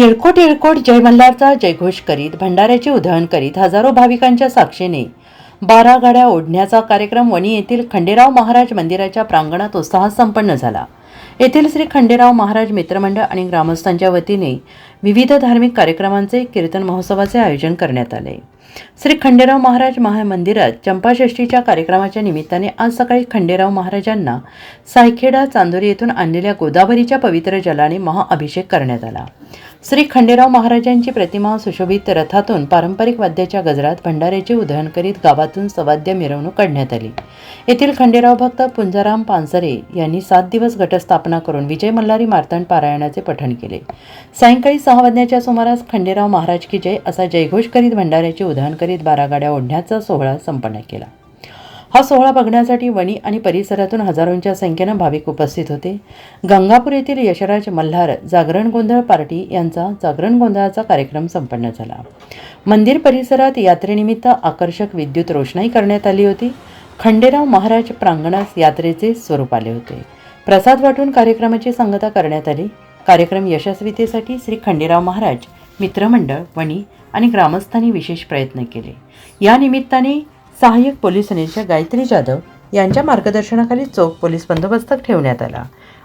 येळकोट येळकोट जय मल्हारचा जयघोष करीत भंडाऱ्याचे उधळण करीत हजारो भाविकांच्या साक्षीने. बारा गाड्या ओढण्याचा कार्यक्रम वणी येथील खंडेराव महाराज मंदिराच्या प्रांगणात उत्साहात संपन्न झाला. येथील श्री खंडेराव महाराज मित्रमंडळ आणि ग्रामस्थांच्या वतीने विविध धार्मिक कार्यक्रमांचे कीर्तन महोत्सवाचे आयोजन करण्यात आले. श्री खंडेराव महाराज महामंदिरात चंपाषष्ठीच्या कार्यक्रमाच्या निमित्ताने आज सकाळी खंडेराव महाराजांना सायखेडा चांदोरी येथून आणलेल्या गोदावरीच्या पवित्र जलाने महाअभिषेक करण्यात आला. श्री खंडेराव महाराजांची प्रतिमा सुशोभित रथातून पारंपरिक वाद्याच्या गजरात भंडाऱ्याचे उधळण करीत गावातून सवाद्य मिरवणूक काढण्यात आली. येथील खंडेराव भक्त पुंजाराम पानसरे यांनी सात दिवस गटस्थापना करून विजय मल्हारी मार्तंड पारायणाचे पठण केले. सायंकाळी सहा वाजण्याच्या सुमारास खंडेराव महाराज की जय असा जयघोष करीत भंडाऱ्याचे उधळण करीत बारा गाड्या ओढण्याचा सोहळा संपन्न केला. हा सोहळा बघण्यासाठी वणी आणि परिसरातून हजारोंच्या संख्येनं भाविक उपस्थित होते. गंगापूर येथील यशराज मल्हार जागरण गोंधळ पार्टी यांचा जागरण गोंधळाचा कार्यक्रम संपन्न झाला. मंदिर परिसरात यात्रेनिमित्त आकर्षक विद्युत रोषणाई करण्यात आली होती. खंडेराव महाराज प्रांगणास यात्रेचे स्वरूप आले होते. प्रसाद वाटून कार्यक्रमाची सांगता करण्यात आली. कार्यक्रम यशस्वीतेसाठी श्री खंडेराव महाराज मित्रमंडळ वणी आणि ग्रामस्थांनी विशेष प्रयत्न केले. या निमित्ताने सहाय्यक पोलीस निरीक्षक गायत्री जाधव यांच्या मार्गदर्शनाखाली चोख पोलीस बंदोबस्त ठेवण्यात आला.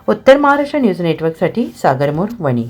उत्तर महाराष्ट्र न्यूज नेटवर्कसाठी सागर मोर वणी.